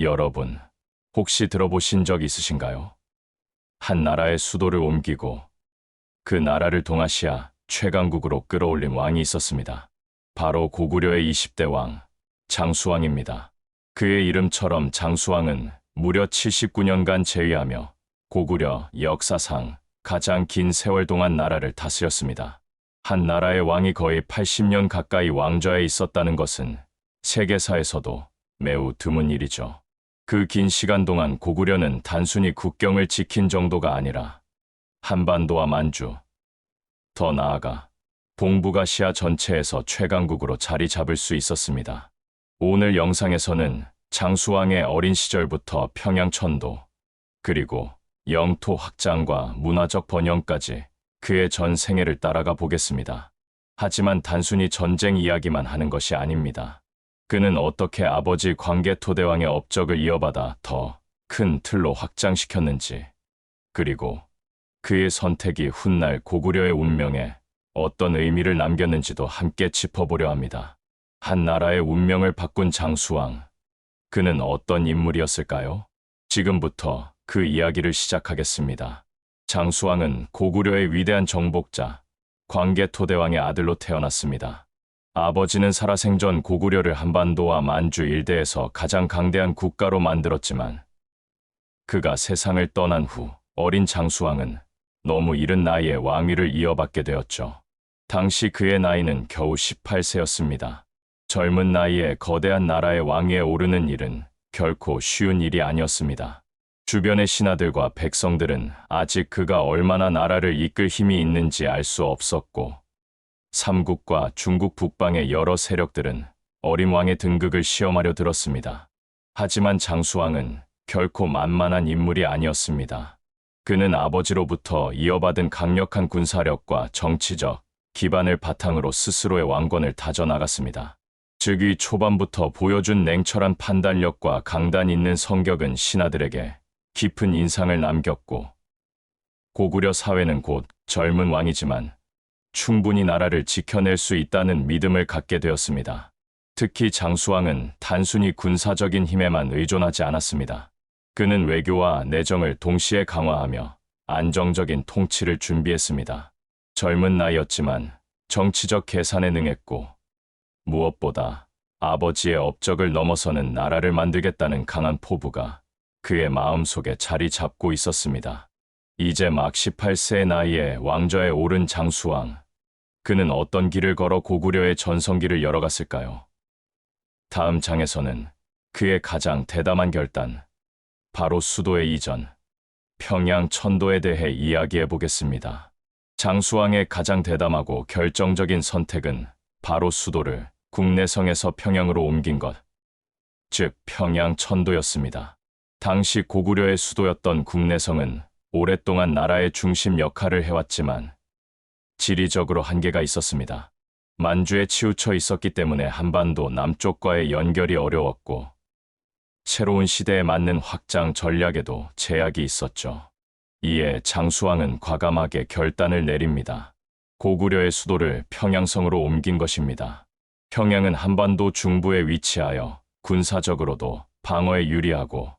여러분, 혹시 들어보신 적 있으신가요? 한 나라의 수도를 옮기고 그 나라를 동아시아 최강국으로 끌어올린 왕이 있었습니다. 바로 고구려의 20대 왕, 장수왕입니다. 그의 이름처럼 장수왕은 무려 79년간 재위하며 고구려 역사상 가장 긴 세월 동안 나라를 다스렸습니다. 한 나라의 왕이 거의 80년 가까이 왕좌에 있었다는 것은 세계사에서도 매우 드문 일이죠. 그 긴 시간 동안 고구려는 단순히 국경을 지킨 정도가 아니라 한반도와 만주, 더 나아가 동북아시아 전체에서 최강국으로 자리 잡을 수 있었습니다. 오늘 영상에서는 장수왕의 어린 시절부터 평양천도, 그리고 영토 확장과 문화적 번영까지 그의 전 생애를 따라가 보겠습니다. 하지만 단순히 전쟁 이야기만 하는 것이 아닙니다. 그는 어떻게 아버지 광개토대왕의 업적을 이어받아 더 큰 틀로 확장시켰는지, 그리고 그의 선택이 훗날 고구려의 운명에 어떤 의미를 남겼는지도 함께 짚어보려 합니다. 한 나라의 운명을 바꾼 장수왕. 그는 어떤 인물이었을까요? 지금부터 그 이야기를 시작하겠습니다. 장수왕은 고구려의 위대한 정복자, 광개토대왕의 아들로 태어났습니다. 아버지는 살아생전 고구려를 한반도와 만주 일대에서 가장 강대한 국가로 만들었지만 그가 세상을 떠난 후 어린 장수왕은 너무 이른 나이에 왕위를 이어받게 되었죠. 당시 그의 나이는 겨우 18세였습니다. 젊은 나이에 거대한 나라의 왕위에 오르는 일은 결코 쉬운 일이 아니었습니다. 주변의 신하들과 백성들은 아직 그가 얼마나 나라를 이끌 힘이 있는지 알 수 없었고, 삼국과 중국 북방의 여러 세력들은 어린 왕의 등극을 시험하려 들었습니다. 하지만 장수왕은 결코 만만한 인물이 아니었습니다. 그는 아버지로부터 이어받은 강력한 군사력과 정치적 기반을 바탕으로 스스로의 왕권을 다져나갔습니다. 즉위 초반부터 보여준 냉철한 판단력과 강단 있는 성격은 신하들에게 깊은 인상을 남겼고, 고구려 사회는 곧 젊은 왕이지만 충분히 나라를 지켜낼 수 있다는 믿음을 갖게 되었습니다. 특히 장수왕은 단순히 군사적인 힘에만 의존하지 않았습니다. 그는 외교와 내정을 동시에 강화하며 안정적인 통치를 준비했습니다. 젊은 나이였지만 정치적 계산에 능했고 무엇보다 아버지의 업적을 넘어서는 나라를 만들겠다는 강한 포부가 그의 마음속에 자리 잡고 있었습니다. 이제 막 18세의 나이에 왕좌에 오른 장수왕. 그는 어떤 길을 걸어 고구려의 전성기를 열어갔을까요? 다음 장에서는 그의 가장 대담한 결단, 바로 수도의 이전, 평양 천도에 대해 이야기해 보겠습니다. 장수왕의 가장 대담하고 결정적인 선택은 바로 수도를 국내성에서 평양으로 옮긴 것, 즉 평양 천도였습니다. 당시 고구려의 수도였던 국내성은 오랫동안 나라의 중심 역할을 해왔지만 지리적으로 한계가 있었습니다. 만주에 치우쳐 있었기 때문에 한반도 남쪽과의 연결이 어려웠고 새로운 시대에 맞는 확장 전략에도 제약이 있었죠. 이에 장수왕은 과감하게 결단을 내립니다. 고구려의 수도를 평양성으로 옮긴 것입니다. 평양은 한반도 중부에 위치하여 군사적으로도 방어에 유리하고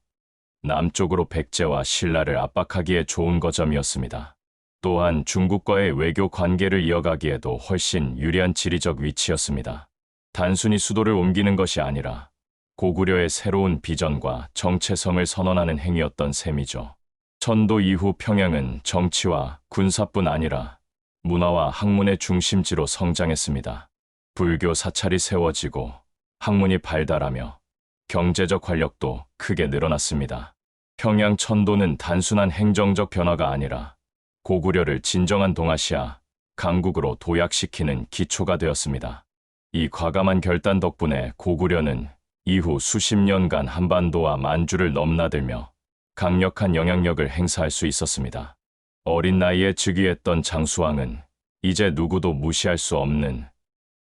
남쪽으로 백제와 신라를 압박하기에 좋은 거점이었습니다. 또한 중국과의 외교 관계를 이어가기에도 훨씬 유리한 지리적 위치였습니다. 단순히 수도를 옮기는 것이 아니라 고구려의 새로운 비전과 정체성을 선언하는 행위였던 셈이죠. 천도 이후 평양은 정치와 군사뿐 아니라 문화와 학문의 중심지로 성장했습니다. 불교 사찰이 세워지고 학문이 발달하며 경제적 활력도 크게 늘어났습니다. 평양 천도는 단순한 행정적 변화가 아니라 고구려를 진정한 동아시아 강국으로 도약시키는 기초가 되었습니다. 이 과감한 결단 덕분에 고구려는 이후 수십 년간 한반도와 만주를 넘나들며 강력한 영향력을 행사할 수 있었습니다. 어린 나이에 즉위했던 장수왕은 이제 누구도 무시할 수 없는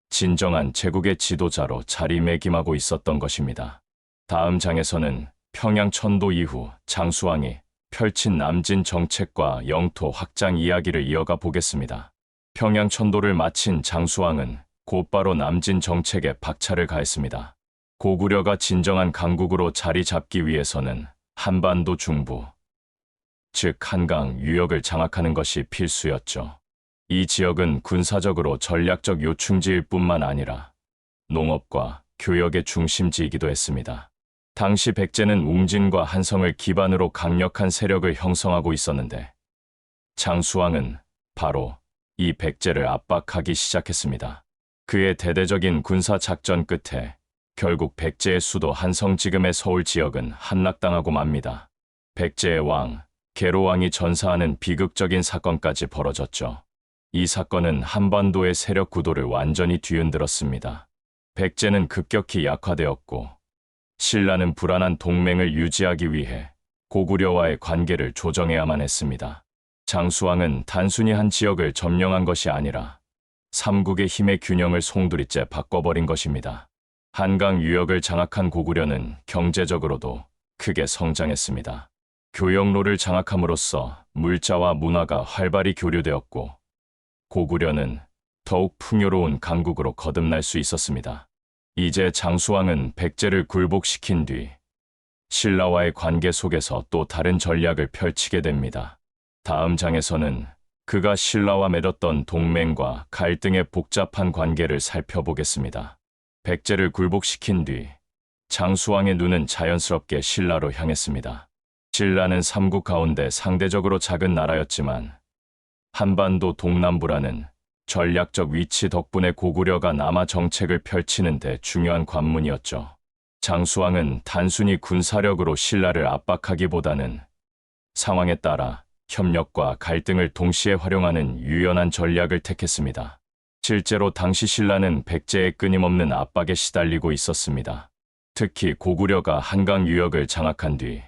진정한 제국의 지도자로 자리매김하고 있었던 것입니다. 다음 장에서는 평양 천도 이후 장수왕이 펼친 남진 정책과 영토 확장 이야기를 이어가 보겠습니다. 평양 천도를 마친 장수왕은 곧바로 남진 정책에 박차를 가했습니다. 고구려가 진정한 강국으로 자리 잡기 위해서는 한반도 중부, 즉 한강 유역을 장악하는 것이 필수였죠. 이 지역은 군사적으로 전략적 요충지일 뿐만 아니라 농업과 교역의 중심지이기도 했습니다. 당시 백제는 웅진과 한성을 기반으로 강력한 세력을 형성하고 있었는데 장수왕은 바로 이 백제를 압박하기 시작했습니다. 그의 대대적인 군사 작전 끝에 결국 백제의 수도 한성 지금의 서울 지역은 함락당하고 맙니다. 백제의 왕, 계로왕이 전사하는 비극적인 사건까지 벌어졌죠. 이 사건은 한반도의 세력 구도를 완전히 뒤흔들었습니다. 백제는 급격히 약화되었고 신라는 불안한 동맹을 유지하기 위해 고구려와의 관계를 조정해야만 했습니다. 장수왕은 단순히 한 지역을 점령한 것이 아니라 삼국의 힘의 균형을 송두리째 바꿔버린 것입니다. 한강 유역을 장악한 고구려는 경제적으로도 크게 성장했습니다. 교역로를 장악함으로써 물자와 문화가 활발히 교류되었고 고구려는 더욱 풍요로운 강국으로 거듭날 수 있었습니다. 이제 장수왕은 백제를 굴복시킨 뒤 신라와의 관계 속에서 또 다른 전략을 펼치게 됩니다. 다음 장에서는 그가 신라와 맺었던 동맹과 갈등의 복잡한 관계를 살펴보겠습니다. 백제를 굴복시킨 뒤 장수왕의 눈은 자연스럽게 신라로 향했습니다. 신라는 삼국 가운데 상대적으로 작은 나라였지만 한반도 동남부라는 전략적 위치 덕분에 고구려가 남아 정책을 펼치는 데 중요한 관문이었죠. 장수왕은 단순히 군사력으로 신라를 압박하기보다는 상황에 따라 협력과 갈등을 동시에 활용하는 유연한 전략을 택했습니다. 실제로 당시 신라는 백제의 끊임없는 압박에 시달리고 있었습니다. 특히 고구려가 한강 유역을 장악한 뒤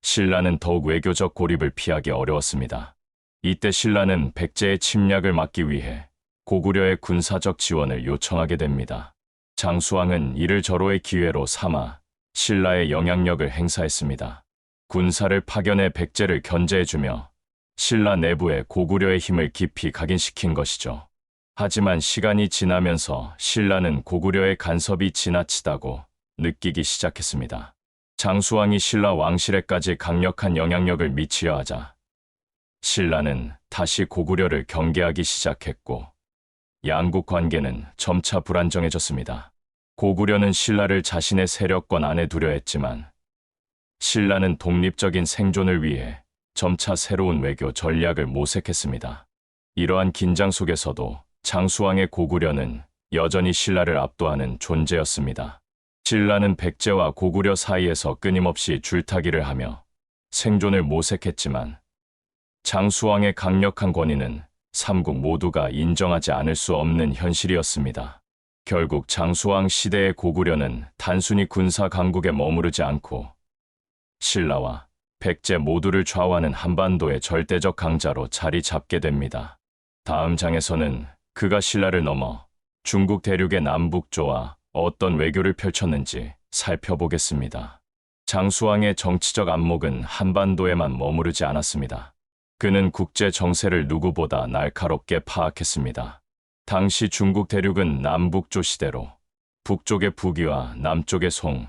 신라는 더욱 외교적 고립을 피하기 어려웠습니다. 이때 신라는 백제의 침략을 막기 위해 고구려의 군사적 지원을 요청하게 됩니다. 장수왕은 이를 절호의 기회로 삼아 신라의 영향력을 행사했습니다. 군사를 파견해 백제를 견제해주며 신라 내부에 고구려의 힘을 깊이 각인시킨 것이죠. 하지만 시간이 지나면서 신라는 고구려의 간섭이 지나치다고 느끼기 시작했습니다. 장수왕이 신라 왕실에까지 강력한 영향력을 미치려 하자 신라는 다시 고구려를 경계하기 시작했고 양국 관계는 점차 불안정해졌습니다. 고구려는 신라를 자신의 세력권 안에 두려 했지만 신라는 독립적인 생존을 위해 점차 새로운 외교 전략을 모색했습니다. 이러한 긴장 속에서도 장수왕의 고구려는 여전히 신라를 압도하는 존재였습니다. 신라는 백제와 고구려 사이에서 끊임없이 줄타기를 하며 생존을 모색했지만 장수왕의 강력한 권위는 삼국 모두가 인정하지 않을 수 없는 현실이었습니다. 결국 장수왕 시대의 고구려는 단순히 군사 강국에 머무르지 않고 신라와 백제 모두를 좌우하는 한반도의 절대적 강자로 자리 잡게 됩니다. 다음 장에서는 그가 신라를 넘어 중국 대륙의 남북조와 어떤 외교를 펼쳤는지 살펴보겠습니다. 장수왕의 정치적 안목은 한반도에만 머무르지 않았습니다. 그는 국제 정세를 누구보다 날카롭게 파악했습니다. 당시 중국 대륙은 남북조 시대로 북쪽의 북위와 남쪽의 송,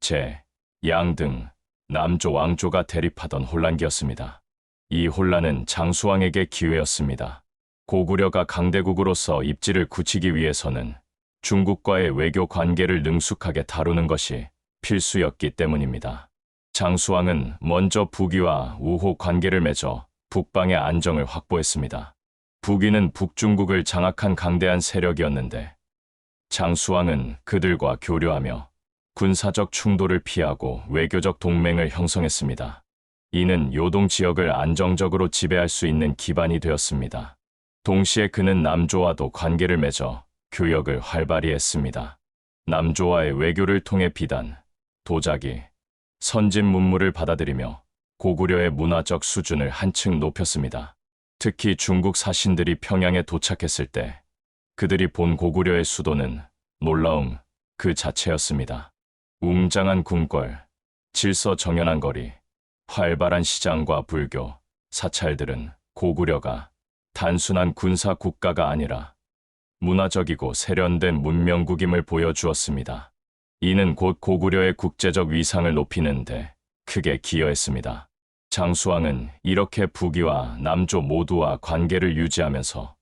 제, 양 등 남조 왕조가 대립하던 혼란기였습니다. 이 혼란은 장수왕에게 기회였습니다. 고구려가 강대국으로서 입지를 굳히기 위해서는 중국과의 외교 관계를 능숙하게 다루는 것이 필수였기 때문입니다. 장수왕은 먼저 북위와 우호 관계를 맺어 북방의 안정을 확보했습니다. 북위는 북중국을 장악한 강대한 세력이었는데 장수왕은 그들과 교류하며 군사적 충돌을 피하고 외교적 동맹을 형성했습니다. 이는 요동 지역을 안정적으로 지배할 수 있는 기반이 되었습니다. 동시에 그는 남조와도 관계를 맺어 교역을 활발히 했습니다. 남조와의 외교를 통해 비단, 도자기, 선진 문물을 받아들이며 고구려의 문화적 수준을 한층 높였습니다. 특히 중국 사신들이 평양에 도착했을 때 그들이 본 고구려의 수도는 놀라움 그 자체였습니다. 웅장한 궁궐, 질서 정연한 거리, 활발한 시장과 불교, 사찰들은 고구려가 단순한 군사 국가가 아니라 문화적이고 세련된 문명국임을 보여주었습니다. 이는 곧 고구려의 국제적 위상을 높이는데 크게 기여했습니다. 장수왕은 이렇게 북위와 남조 모두와 관계를 유지하면서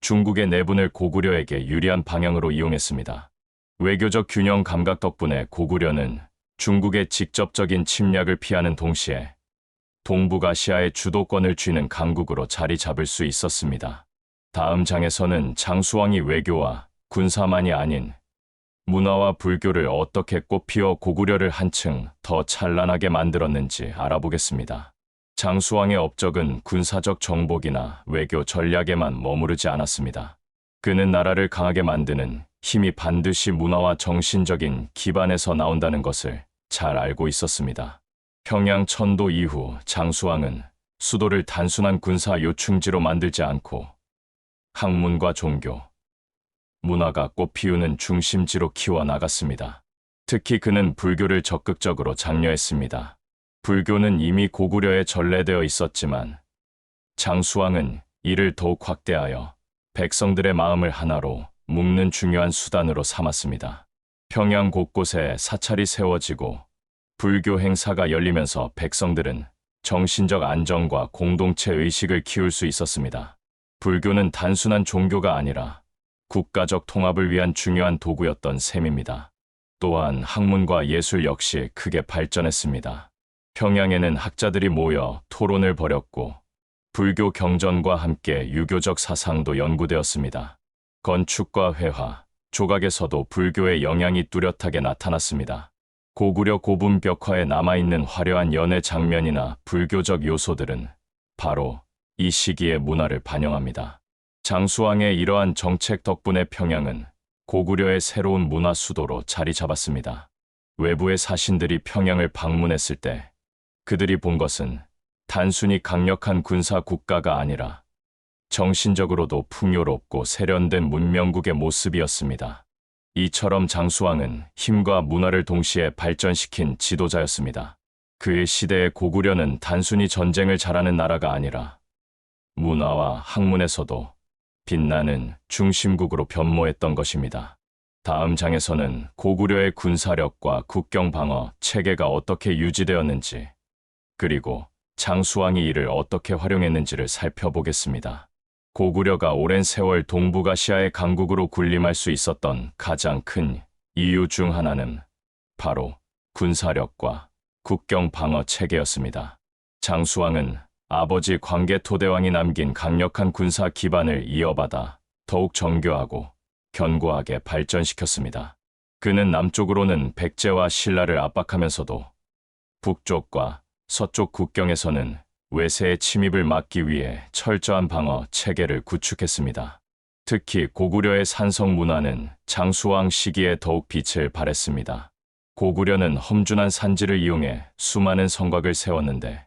중국의 내분을 고구려에게 유리한 방향으로 이용했습니다. 외교적 균형 감각 덕분에 고구려는 중국의 직접적인 침략을 피하는 동시에 동북아시아의 주도권을 쥐는 강국으로 자리 잡을 수 있었습니다. 다음 장에서는 장수왕이 외교와 군사만이 아닌 문화와 불교를 어떻게 꽃피워 고구려를 한층 더 찬란하게 만들었는지 알아보겠습니다. 장수왕의 업적은 군사적 정복이나 외교 전략에만 머무르지 않았습니다. 그는 나라를 강하게 만드는 힘이 반드시 문화와 정신적인 기반에서 나온다는 것을 잘 알고 있었습니다. 평양 천도 이후 장수왕은 수도를 단순한 군사 요충지로 만들지 않고 학문과 종교, 문화가 꽃피우는 중심지로 키워나갔습니다. 특히 그는 불교를 적극적으로 장려했습니다. 불교는 이미 고구려에 전래되어 있었지만 장수왕은 이를 더욱 확대하여 백성들의 마음을 하나로 묶는 중요한 수단으로 삼았습니다. 평양 곳곳에 사찰이 세워지고 불교 행사가 열리면서 백성들은 정신적 안정과 공동체 의식을 키울 수 있었습니다. 불교는 단순한 종교가 아니라 국가적 통합을 위한 중요한 도구였던 셈입니다. 또한 학문과 예술 역시 크게 발전했습니다. 평양에는 학자들이 모여 토론을 벌였고 불교 경전과 함께 유교적 사상도 연구되었습니다. 건축과 회화, 조각에서도 불교의 영향이 뚜렷하게 나타났습니다. 고구려 고분 벽화에 남아있는 화려한 연애 장면이나 불교적 요소들은 바로 이 시기의 문화를 반영합니다. 장수왕의 이러한 정책 덕분에 평양은 고구려의 새로운 문화 수도로 자리 잡았습니다. 외부의 사신들이 평양을 방문했을 때 그들이 본 것은 단순히 강력한 군사 국가가 아니라 정신적으로도 풍요롭고 세련된 문명국의 모습이었습니다. 이처럼 장수왕은 힘과 문화를 동시에 발전시킨 지도자였습니다. 그의 시대의 고구려는 단순히 전쟁을 잘하는 나라가 아니라 문화와 학문에서도 빛나는 중심국으로 변모했던 것입니다. 다음 장에서는 고구려의 군사력과 국경 방어 체계가 어떻게 유지되었는지, 그리고 장수왕이 이를 어떻게 활용했는지를 살펴보겠습니다. 고구려가 오랜 세월 동북아시아의 강국으로 군림할 수 있었던 가장 큰 이유 중 하나는 바로 군사력과 국경 방어 체계였습니다. 장수왕은 아버지 광개토대왕이 남긴 강력한 군사 기반을 이어받아 더욱 정교하고 견고하게 발전시켰습니다. 그는 남쪽으로는 백제와 신라를 압박하면서도 북쪽과 서쪽 국경에서는 외세의 침입을 막기 위해 철저한 방어 체계를 구축했습니다. 특히 고구려의 산성 문화는 장수왕 시기에 더욱 빛을 발했습니다. 고구려는 험준한 산지를 이용해 수많은 성곽을 세웠는데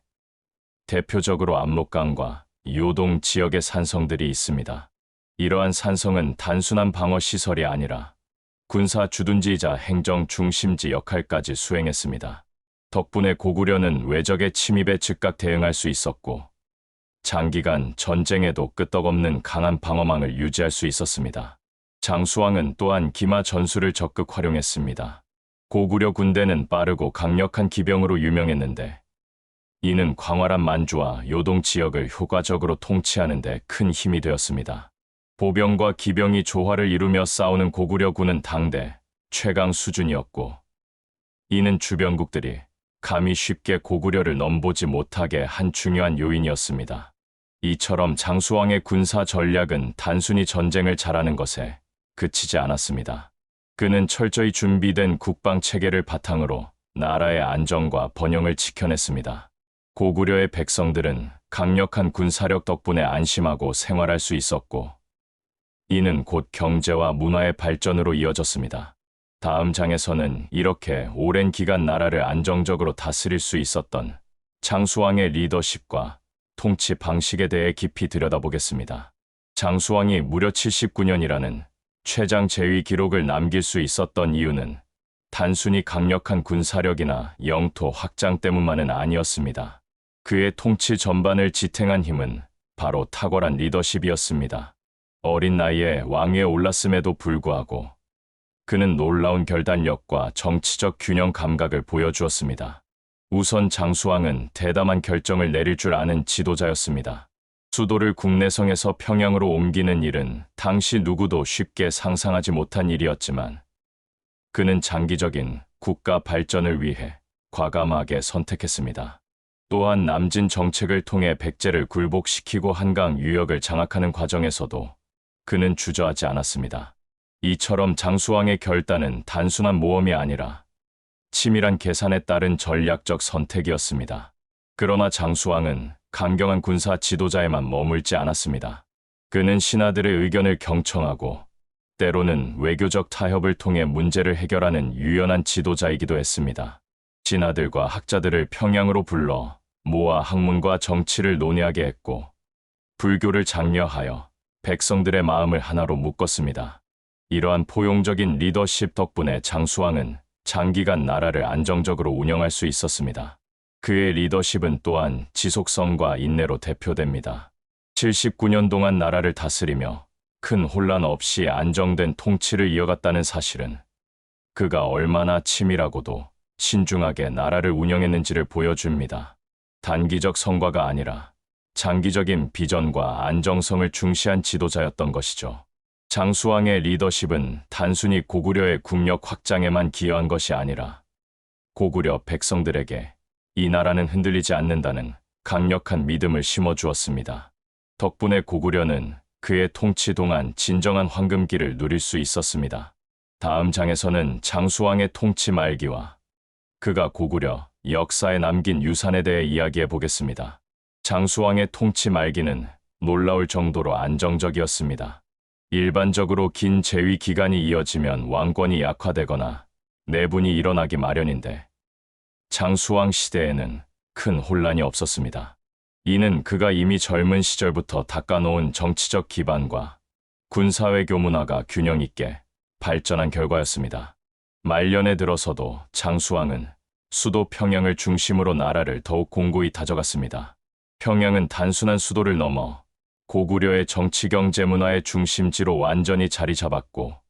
대표적으로 압록강과 요동 지역의 산성들이 있습니다. 이러한 산성은 단순한 방어 시설이 아니라 군사 주둔지이자 행정 중심지 역할까지 수행했습니다. 덕분에 고구려는 외적의 침입에 즉각 대응할 수 있었고 장기간 전쟁에도 끄떡없는 강한 방어망을 유지할 수 있었습니다. 장수왕은 또한 기마 전술을 적극 활용했습니다. 고구려 군대는 빠르고 강력한 기병으로 유명했는데 이는 광활한 만주와 요동 지역을 효과적으로 통치하는 데 큰 힘이 되었습니다. 보병과 기병이 조화를 이루며 싸우는 고구려군은 당대 최강 수준이었고 이는 주변국들이 감히 쉽게 고구려를 넘보지 못하게 한 중요한 요인이었습니다. 이처럼 장수왕의 군사 전략은 단순히 전쟁을 잘하는 것에 그치지 않았습니다. 그는 철저히 준비된 국방 체계를 바탕으로 나라의 안정과 번영을 지켜냈습니다. 고구려의 백성들은 강력한 군사력 덕분에 안심하고 생활할 수 있었고, 이는 곧 경제와 문화의 발전으로 이어졌습니다. 다음 장에서는 이렇게 오랜 기간 나라를 안정적으로 다스릴 수 있었던 장수왕의 리더십과 통치 방식에 대해 깊이 들여다보겠습니다. 장수왕이 무려 79년이라는 최장 재위 기록을 남길 수 있었던 이유는 단순히 강력한 군사력이나 영토 확장 때문만은 아니었습니다. 그의 통치 전반을 지탱한 힘은 바로 탁월한 리더십이었습니다. 어린 나이에 왕위에 올랐음에도 불구하고 그는 놀라운 결단력과 정치적 균형 감각을 보여주었습니다. 우선 장수왕은 대담한 결정을 내릴 줄 아는 지도자였습니다. 수도를 국내성에서 평양으로 옮기는 일은 당시 누구도 쉽게 상상하지 못한 일이었지만 그는 장기적인 국가 발전을 위해 과감하게 선택했습니다. 또한 남진 정책을 통해 백제를 굴복시키고 한강 유역을 장악하는 과정에서도 그는 주저하지 않았습니다. 이처럼 장수왕의 결단은 단순한 모험이 아니라 치밀한 계산에 따른 전략적 선택이었습니다. 그러나 장수왕은 강경한 군사 지도자에만 머물지 않았습니다. 그는 신하들의 의견을 경청하고 때로는 외교적 타협을 통해 문제를 해결하는 유연한 지도자이기도 했습니다. 신하들과 학자들을 평양으로 불러 모아 학문과 정치를 논의하게 했고 불교를 장려하여 백성들의 마음을 하나로 묶었습니다. 이러한 포용적인 리더십 덕분에 장수왕은 장기간 나라를 안정적으로 운영할 수 있었습니다. 그의 리더십은 또한 지속성과 인내로 대표됩니다. 79년 동안 나라를 다스리며 큰 혼란 없이 안정된 통치를 이어갔다는 사실은 그가 얼마나 치밀하고도 신중하게 나라를 운영했는지를 보여줍니다. 단기적 성과가 아니라 장기적인 비전과 안정성을 중시한 지도자였던 것이죠. 장수왕의 리더십은 단순히 고구려의 국력 확장에만 기여한 것이 아니라 고구려 백성들에게 이 나라는 흔들리지 않는다는 강력한 믿음을 심어주었습니다. 덕분에 고구려는 그의 통치 동안 진정한 황금기를 누릴 수 있었습니다. 다음 장에서는 장수왕의 통치 말기와 그가 고구려 역사에 남긴 유산에 대해 이야기해 보겠습니다. 장수왕의 통치 말기는 놀라울 정도로 안정적이었습니다. 일반적으로 긴 재위 기간이 이어지면 왕권이 약화되거나 내분이 일어나기 마련인데 장수왕 시대에는 큰 혼란이 없었습니다. 이는 그가 이미 젊은 시절부터 닦아놓은 정치적 기반과 군사외교 문화가 균형 있게 발전한 결과였습니다. 말년에 들어서도 장수왕은 수도 평양을 중심으로 나라를 더욱 공고히 다져갔습니다. 평양은 단순한 수도를 넘어 고구려의 정치 경제 문화의 중심지로 완전히 자리 잡았고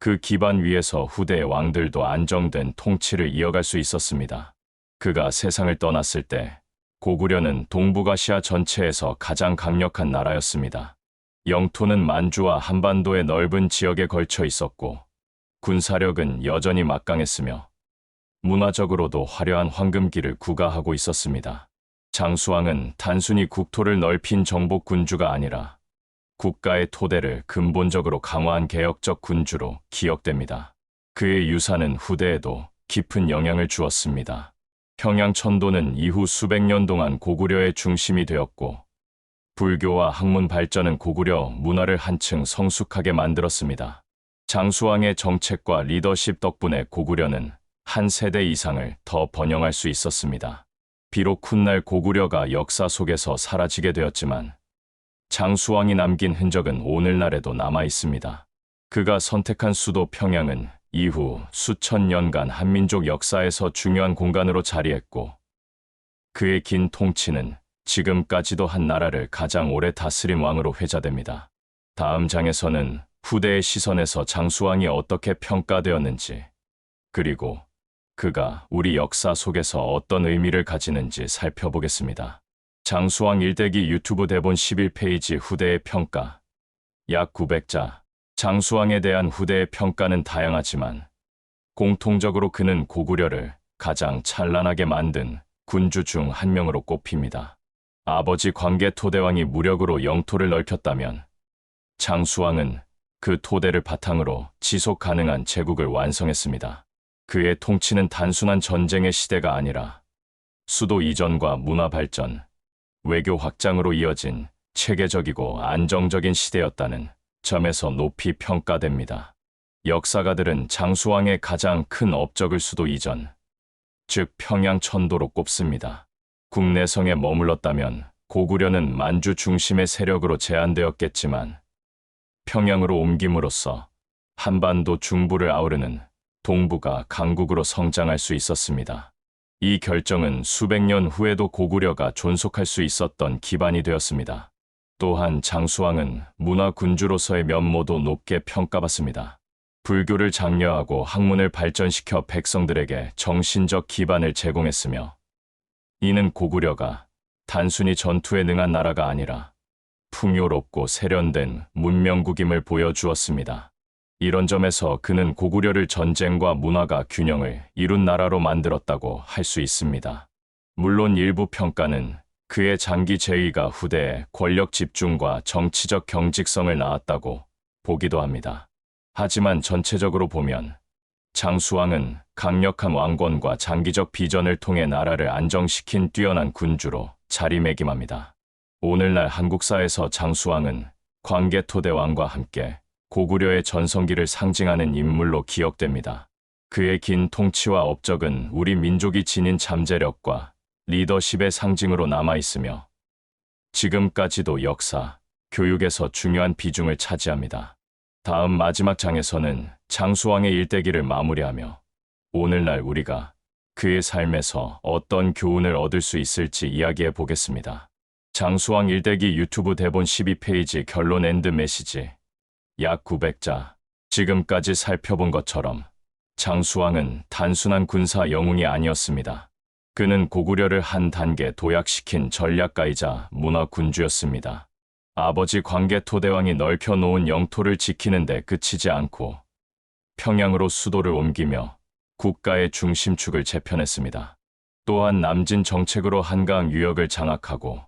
그 기반 위에서 후대의 왕들도 안정된 통치를 이어갈 수 있었습니다. 그가 세상을 떠났을 때 고구려는 동북아시아 전체에서 가장 강력한 나라였습니다. 영토는 만주와 한반도의 넓은 지역에 걸쳐 있었고 군사력은 여전히 막강했으며 문화적으로도 화려한 황금기를 구가하고 있었습니다. 장수왕은 단순히 국토를 넓힌 정복 군주가 아니라 국가의 토대를 근본적으로 강화한 개혁적 군주로 기억됩니다. 그의 유산은 후대에도 깊은 영향을 주었습니다. 평양 천도는 이후 수백 년 동안 고구려의 중심이 되었고 불교와 학문 발전은 고구려 문화를 한층 성숙하게 만들었습니다. 장수왕의 정책과 리더십 덕분에 고구려는 한 세대 이상을 더 번영할 수 있었습니다. 비록 훗날 고구려가 역사 속에서 사라지게 되었지만 장수왕이 남긴 흔적은 오늘날에도 남아 있습니다. 그가 선택한 수도 평양은 이후 수천 년간 한민족 역사에서 중요한 공간으로 자리했고 그의 긴 통치는 지금까지도 한 나라를 가장 오래 다스린 왕으로 회자됩니다. 다음 장에서는 후대의 시선에서 장수왕이 어떻게 평가되었는지 그리고 그가 우리 역사 속에서 어떤 의미를 가지는지 살펴보겠습니다. 장수왕 일대기 유튜브 대본 11페이지 후대의 평가 약 900자 장수왕에 대한 후대의 평가는 다양하지만 공통적으로 그는 고구려를 가장 찬란하게 만든 군주 중 한 명으로 꼽힙니다. 아버지 광개 토대왕이 무력으로 영토를 넓혔다면 장수왕은 그 토대를 바탕으로 지속 가능한 제국을 완성했습니다. 그의 통치는 단순한 전쟁의 시대가 아니라 수도 이전과 문화 발전, 외교 확장으로 이어진 체계적이고 안정적인 시대였다는 점에서 높이 평가됩니다. 역사가들은 장수왕의 가장 큰 업적을 수도 이전, 즉 평양 천도로 꼽습니다. 국내성에 머물렀다면 고구려는 만주 중심의 세력으로 제한되었겠지만 평양으로 옮김으로써 한반도 중부를 아우르는 동부가 강국으로 성장할 수 있었습니다. 이 결정은 수백 년 후에도 고구려가 존속할 수 있었던 기반이 되었습니다. 또한 장수왕은 문화 군주로서의 면모도 높게 평가받습니다. 불교를 장려하고 학문을 발전시켜 백성들에게 정신적 기반을 제공했으며 이는 고구려가 단순히 전투에 능한 나라가 아니라 풍요롭고 세련된 문명국임을 보여주었습니다. 이런 점에서 그는 고구려를 전쟁과 문화가 균형을 이룬 나라로 만들었다고 할 수 있습니다. 물론 일부 평가는 그의 장기 재위가 후대에 권력 집중과 정치적 경직성을 낳았다고 보기도 합니다. 하지만 전체적으로 보면 장수왕은 강력한 왕권과 장기적 비전을 통해 나라를 안정시킨 뛰어난 군주로 자리매김합니다. 오늘날 한국사에서 장수왕은 광개토대왕과 함께 고구려의 전성기를 상징하는 인물로 기억됩니다. 그의 긴 통치와 업적은 우리 민족이 지닌 잠재력과 리더십의 상징으로 남아있으며 지금까지도 역사, 교육에서 중요한 비중을 차지합니다. 다음 마지막 장에서는 장수왕의 일대기를 마무리하며 오늘날 우리가 그의 삶에서 어떤 교훈을 얻을 수 있을지 이야기해 보겠습니다. 장수왕 일대기 유튜브 대본 12페이지 결론 엔드 메시지 약 900자 지금까지 살펴본 것처럼 장수왕은 단순한 군사 영웅이 아니었습니다. 그는 고구려를 한 단계 도약시킨 전략가이자 문화 군주였습니다. 아버지 광개토대왕이 넓혀놓은 영토를 지키는데 그치지 않고 평양으로 수도를 옮기며 국가의 중심축을 재편했습니다. 또한 남진 정책으로 한강 유역을 장악하고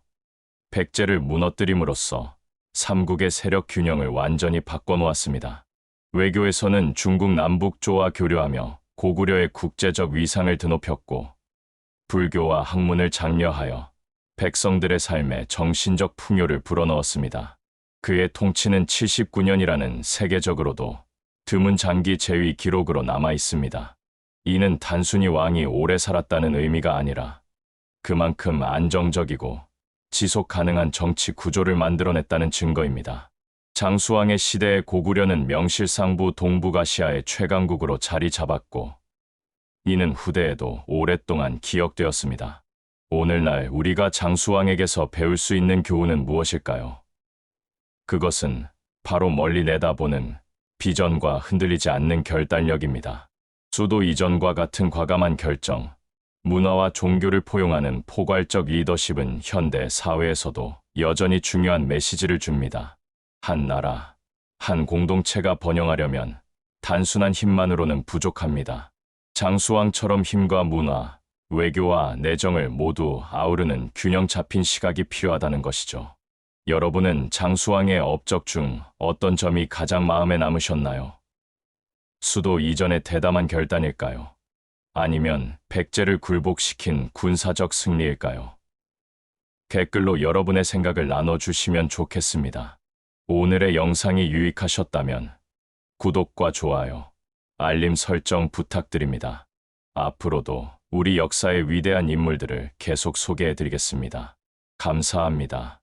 백제를 무너뜨림으로써 삼국의 세력 균형을 완전히 바꿔놓았습니다. 외교에서는 중국 남북조와 교류하며 고구려의 국제적 위상을 드높였고 불교와 학문을 장려하여 백성들의 삶에 정신적 풍요를 불어넣었습니다. 그의 통치는 79년이라는 세계적으로도 드문 장기 재위 기록으로 남아 있습니다. 이는 단순히 왕이 오래 살았다는 의미가 아니라 그만큼 안정적이고 지속 가능한 정치 구조를 만들어냈다는 증거입니다. 장수왕의 시대의 고구려는 명실상부 동북아시아의 최강국으로 자리 잡았고 이는 후대에도 오랫동안 기억되었습니다. 오늘날 우리가 장수왕에게서 배울 수 있는 교훈은 무엇일까요? 그것은 바로 멀리 내다보는 비전과 흔들리지 않는 결단력입니다. 수도 이전과 같은 과감한 결정, 문화와 종교를 포용하는 포괄적 리더십은 현대 사회에서도 여전히 중요한 메시지를 줍니다. 한 나라, 한 공동체가 번영하려면 단순한 힘만으로는 부족합니다. 장수왕처럼 힘과 문화, 외교와 내정을 모두 아우르는 균형 잡힌 시각이 필요하다는 것이죠. 여러분은 장수왕의 업적 중 어떤 점이 가장 마음에 남으셨나요? 수도 이전의 대담한 결단일까요? 아니면 백제를 굴복시킨 군사적 승리일까요? 댓글로 여러분의 생각을 나눠주시면 좋겠습니다. 오늘의 영상이 유익하셨다면 구독과 좋아요, 알림 설정 부탁드립니다. 앞으로도 우리 역사의 위대한 인물들을 계속 소개해드리겠습니다. 감사합니다.